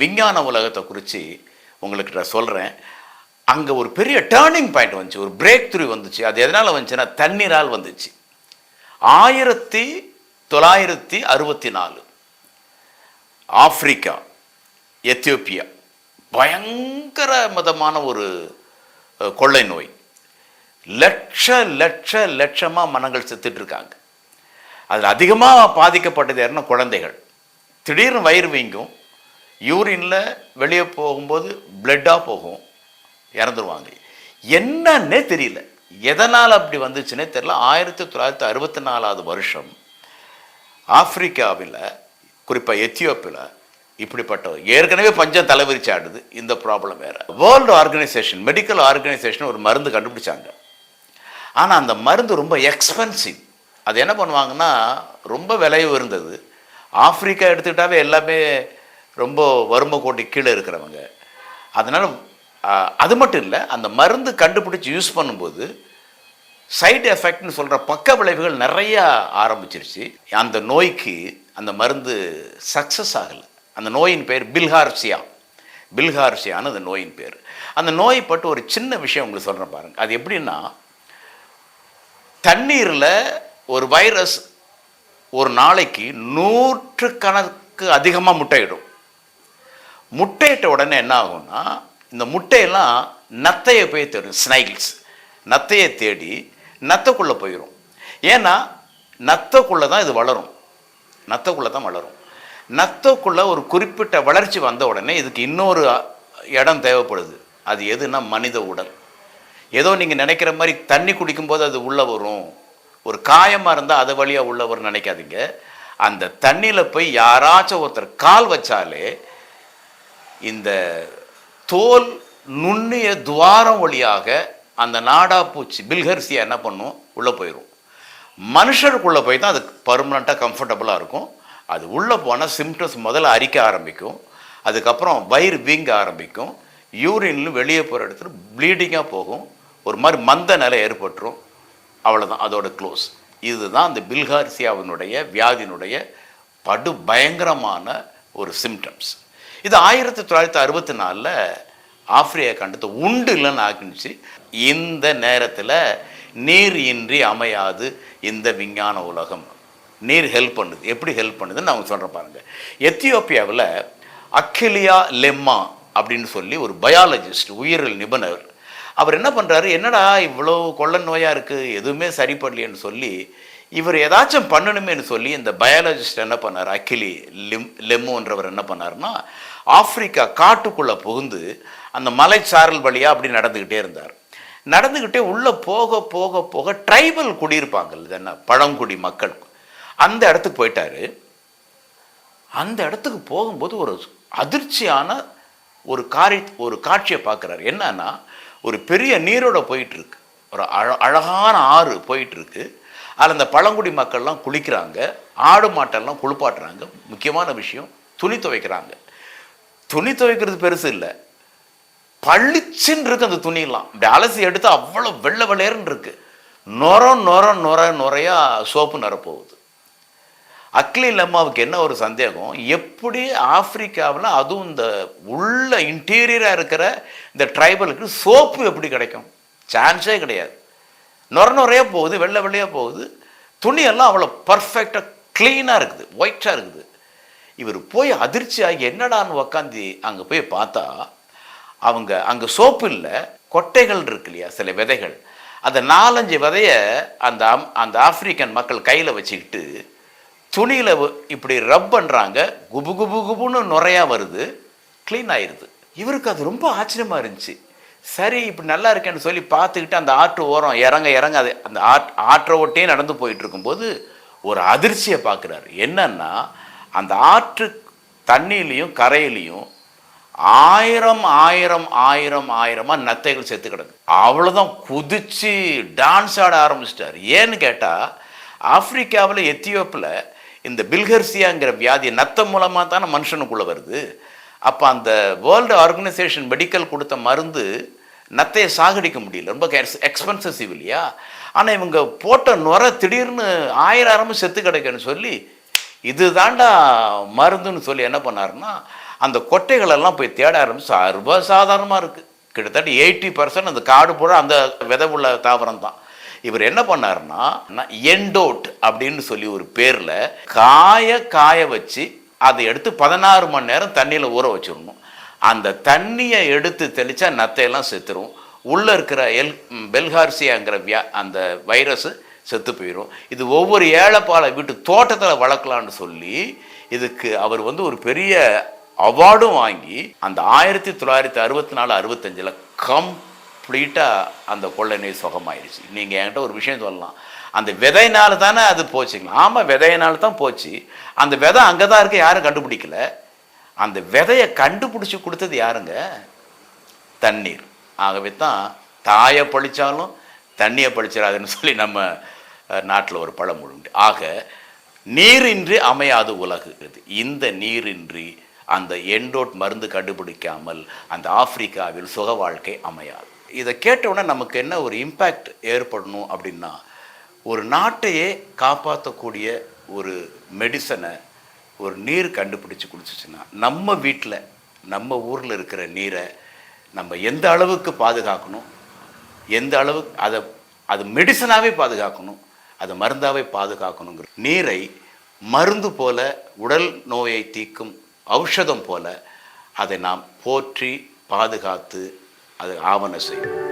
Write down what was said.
விஞ்ஞான உலகத்தை குறித்து உங்களுக்கு நான் சொல்கிறேன் அங்கே ஒரு பெரிய டேர்னிங் பாயிண்ட் வந்துச்சு ஒரு பிரேக் த்ரூ வந்துச்சு. அது எதனால் வந்துச்சுன்னா தண்ணீரால் வந்துச்சு. ஆயிரத்தி தொள்ளாயிரத்தி அறுபத்தி நாலு ஆப்பிரிக்கா எத்தியோப்பியா பயங்கர மதமான ஒரு கொள்ளை நோய். லட்ச லட்ச லட்சமாக மனங்கள் செத்துட்டு இருக்காங்க. அதில் அதிகமாக பாதிக்கப்பட்டது யாருன்னா குழந்தைகள். திடீர்னு வயிறு வீங்கும். யூரினில் வெளியே போகும்போது பிளட்டாக போகும். இறந்துருவாங்க. என்னன்னே தெரியல. எதனால் அப்படி வந்துச்சுன்னே தெரியல. ஆயிரத்தி தொள்ளாயிரத்தி அறுபத்தி நாலாவது வருஷம் ஆப்பிரிக்காவில் குறிப்பாக எத்தியோப்பியில் இப்படிப்பட்ட ஏற்கனவே பஞ்சம் தலைவிரிச்சு ஆடுது இந்த ப்ராப்ளம் வேறு. வேர்ல்டு ஆர்கனைசேஷன் மெடிக்கல் ஆர்கனைசேஷன் ஒரு மருந்து கண்டுபிடிச்சாங்க. ஆனால் அந்த மருந்து ரொம்ப எக்ஸ்பென்சிவ் அது என்ன பண்ணுவாங்கன்னா ரொம்ப விலை உயர்ந்தது. ஆப்பிரிக்கா எடுத்துக்கிட்டாவே எல்லாமே ரொம்ப வறுமை கோட்டி கீழே இருக்கிறவங்க. அதனால் அது மட்டும் இல்லை அந்த மருந்து கண்டுபிடிச்சி யூஸ் பண்ணும்போது சைடு எஃபெக்ட்னு சொல்கிற பக்க விளைவுகள் நிறையா ஆரம்பிச்சிருச்சு. அந்த நோய்க்கு அந்த மருந்து சக்ஸஸ் ஆகலை. அந்த நோயின் பேர் பில்ஹார்சியா. பில்ஹார்சியான்னு அந்த நோயின் பேர். அந்த நோய் பட்டு ஒரு சின்ன விஷயம் உங்களுக்கு சொல்கிறேன் பாருங்கள் அது எப்படின்னா தண்ணீரில் ஒரு வைரஸ் ஒரு நாளைக்கு நூற்றுக்கணக்கு அதிகமாக முட்டையிடும். முட்டையிட்ட உடனே என்ன ஆகும்னா இந்த முட்டையெல்லாம் நத்தையை போய் தேடும் ஸ்னைல்ஸ் நத்தையை தேடி நத்தைக்குள்ளே போயிடும் ஏன்னா நத்தைக்குள்ளே தான் இது வளரும். நத்தைக்குள்ளே தான் வளரும். நத்தைக்குள்ளே ஒரு குறிப்பிட்ட வளர்ச்சி வந்த உடனே இதுக்கு இன்னொரு இடம் தேவைப்படுது. அது எதுனா மனித உடல். ஏதோ நீங்கள் நினைக்கிற மாதிரி தண்ணி குடிக்கும்போது அது உள்ளே வரும். ஒரு காயமாக இருந்தால் அது வழியாக உள்ளே வரும்னு நினைக்காதீங்க. அந்த தண்ணியில் போய் யாராச்சும் ஒருத்தர் கால் வச்சாலே இந்த தோல் நுண்ணிய துவாரம் வழியாக அந்த நாடா பூச்சி பில்ஹர்சியா என்ன பண்ணும்? உள்ளே போயிடும் மனுஷருக்குள்ளே போய் தான் அது பர்மனண்ட்டாக கம்ஃபர்டபுளாக இருக்கும். அது உள்ளே போனால் சிம்டம்ஸ் முதல்ல அரிக்க ஆரம்பிக்கும். அதுக்கப்புறம் வயிறு வீங்க ஆரம்பிக்கும். யூரின்ல வெளியே போகிற இடத்துல ப்ளீடிங்காக போகும். ஒரு மாதிரி மந்த நிலை ஏற்பட்டுரும். அவ்வளோதான் அதோட க்ளோஸ் இதுதான் அந்த பில்ஹார்சியாவினுடைய வியாதியினுடைய படு பயங்கரமான ஒரு சிம்டம்ஸ் இது ஆயிரத்தி தொள்ளாயிரத்தி அறுபத்தி நாலில் ஆப்பிரிக்கா கண்டத்தை உண்டு இல்லைன்னு ஆக்கினுச்சு. இந்த நேரத்தில் நீர் இன்றி அமையாது இந்த விஞ்ஞான உலகம். நீர் ஹெல்ப் பண்ணுது. எப்படி ஹெல்ப் பண்ணுதுன்னு அவங்க சொல்கிறேன் பாருங்கள் எத்தியோப்பியாவில் அக்கிலியா லெம்மா அப்படின்னு சொல்லி ஒரு பயாலஜிஸ்ட் உயிரியல் நிபுணர் அவர் என்ன பண்ணுறாரு என்னடா இவ்வளோ கொள்ள நோயாக இருக்குது எதுவுமே சரிப்படலையேன்னு சொல்லி இவர் ஏதாச்சும் பண்ணணுமேன்னு சொல்லி இந்த பயாலஜிஸ்ட் என்ன பண்ணார்? அக்கிலி லிம் லெம்முன்றவர் என்ன பண்ணாருன்னா ஆப்பிரிக்கா காட்டுக்குள்ளே புகுந்து அந்த மலைச்சாரல் வழியாக அப்படி நடந்துக்கிட்டே இருந்தார். நடந்துக்கிட்டே உள்ளே போக போக போக ட்ரைபல் குடியிருப்பாங்கல்ல இது என்ன பழங்குடி மக்கள். அந்த இடத்துக்கு போயிட்டாரு. அந்த இடத்துக்கு போகும்போது ஒரு அதிர்ச்சியான ஒரு காரி ஒரு காட்சியை பார்க்குறாரு. என்னன்னா ஒரு பெரிய நீரோட போயிட்டுருக்கு ஒரு அழ அழகான ஆறு போயிட்டுருக்கு அதில் அந்த பழங்குடி மக்கள்லாம் குளிக்கிறாங்க ஆடு மாட்டெல்லாம் குளிப்பாட்டுறாங்க. முக்கியமான விஷயம் துணி துவைக்கிறாங்க. துணி துவைக்கிறது பெருசு இல்லை. பளிச்சுன்னு இருக்கு அந்த துணியெல்லாம். இப்படி அலசி எடுத்து அவ்வளோ வெள்ளை வெள்ளையர்னு இருக்கு. நொர நொர நொர நுறையா சோப்பு நிறப்போகுது அக்லி லம்மாவுக்கு என்ன ஒரு சந்தேகம்? எப்படி ஆப்பிரிக்காவில் அதுவும் இந்த உள்ள இன்டீரியராக இருக்கிற இந்த ட்ரைபலுக்கு சோப்பு எப்படி கிடைக்கும்? சான்ஸே கிடையாது. நொர நுறையா போகுது வெள்ளை வெள்ளையாக போகுது. துணியெல்லாம் அவ்வளோ பர்ஃபெக்டாக க்ளீனாக இருக்குது ஒயிட்டாக இருக்குது. இவர் போய் அதிர்ச்சியாகி என்னடான்னு உக்காந்து அங்கே போய் பார்த்தா அவங்க அங்கே சோப்பு இல்லை கொட்டைகள் இருக்கு இல்லையா சில விதைகள். அந்த நாலஞ்சு விதைய அந்த அம்- அந்த ஆப்பிரிக்கன் மக்கள் கையில் வச்சுக்கிட்டு துணியில் இப்படி ரப் பண்ணுறாங்க குபு குபு குபுன்னு நுறையா வருது க்ளீன் ஆயிடுது இவருக்கு அது ரொம்ப ஆச்சரியமாக இருந்துச்சு. சரி இப்படி நல்லா இருக்கேன்னு சொல்லி பார்த்துக்கிட்டு அந்த ஆற்று ஓரம் இறங்க இறங்க அது அந்த ஆட் ஆற்றை ஒட்டே நடந்து போயிட்டு இருக்கும்போது ஒரு அதிர்ச்சியை பார்க்குறாரு. என்னன்னா அந்த ஆற்று தண்ணியிலையும் கரையிலையும் ஆயிரம் ஆயிரம் ஆயிரம் ஆயிரமாக நத்தைகள் செத்து கிடக்கு. அவ்வளோதான் குதிச்சு டான்ஸ் ஆட ஆரம்பிச்சிட்டார். ஏன்னு கேட்டால் ஆப்பிரிக்காவில் எத்தியோப்பில் இந்த பில்ஹர்சியாங்கிற வியாதி நத்தம் மூலமாக தானே மனுஷனுக்குள்ளே வருது. அப்போ அந்த வேர்ல்டு ஆர்கனைசேஷன் மெடிக்கல் கொடுத்த மருந்து நத்தையை சாகடிக்க முடியல. ரொம்ப எக்ஸ்பென்சிவ் இல்லையா? ஆனால் இவங்க போட்ட நுர திடீர்னு ஆயிரம் ஆயிரமும் செத்து கிடைக்குன்னு சொல்லி இது தாண்டா மருந்துன்னு சொல்லி என்ன பண்ணாருன்னா அந்த கொட்டைகளெல்லாம் போய் தேட ஆரம்பிச்சு சர்வசாதாரணமாக இருக்குது கிட்டத்தட்ட எயிட்டி பர்சன்ட் அந்த காடு பூரா அந்த விதை உள்ள தாவரம் தான். இவர் என்ன பண்ணாருன்னா எண்டோட் அப்படின்னு சொல்லி ஒரு பேரில் காய காய வச்சு அதை எடுத்து பதினாறு மணி நேரம் தண்ணியில் ஊற வச்சிடணும். அந்த தண்ணியை எடுத்து தெளித்தா நத்தையெல்லாம் செத்துரும். உள்ளே இருக்கிற எல் பெல்ஹார்சியாங்கிற வியா அந்த வைரஸு செத்து போயிடும் இது ஒவ்வொரு ஏழைப்பாலை வீட்டு தோட்டத்தில் வளர்க்கலான்னு சொல்லி இதுக்கு அவர் வந்து ஒரு பெரிய அவார்டும் வாங்கி அந்த ஆயிரத்தி தொள்ளாயிரத்தி அறுபத்தி நாலு அறுபத்தஞ்சில் கம்ப்ளீட்டாக அந்த கொள்ளை நோய் சுகமாயிருச்சு. நீங்கள் என்கிட்ட ஒரு விஷயம் சொல்லலாம். அந்த விதையினால தானே அது போச்சுங்களா? ஆமாம் விதையினால தான் போச்சு. அந்த விதை அங்கே தான் இருக்க யாரும் கண்டுபிடிக்கல. அந்த விதையை கண்டுபிடிச்சி கொடுத்தது யாருங்க? தண்ணீர். ஆகவே தான் தாயை பழிச்சாலும் தண்ணியை பழிச்சிடாதுன்னு சொல்லி நம்ம நாட்டில் ஒரு பழமொழி உண்டு. ஆக நீரின்றி அமையாது உலகு. இந்த நீரின்றி அந்த எண்டோட் மருந்து கண்டுபிடிக்காமல் அந்த ஆப்பிரிக்காவில் சுக வாழ்க்கை அமையாது. இதை கேட்டவுடனே நமக்கு என்ன ஒரு இம்பேக்ட் ஏற்படணும் அப்படின்னா ஒரு நாட்டையே காப்பாற்றக்கூடிய ஒரு மெடிசனை ஒரு நீர் கண்டுபிடிச்சி குடிச்சிச்சுன்னா நம்ம வீட்டில் நம்ம ஊரில் இருக்கிற நீரை நம்ம எந்த அளவுக்கு பாதுகாக்கணும்? எந்த அளவுக்கு அதை அது மெடிசனாகவே பாதுகாக்கணும்? அது மருந்தாகவே பாதுகாக்கணுங்கிற நீரை மருந்து போல உடல் நோயை தீர்க்கும் ஔஷதம் போல அதை நாம் போற்றி பாதுகாத்து அதை ஆவண செய்யும்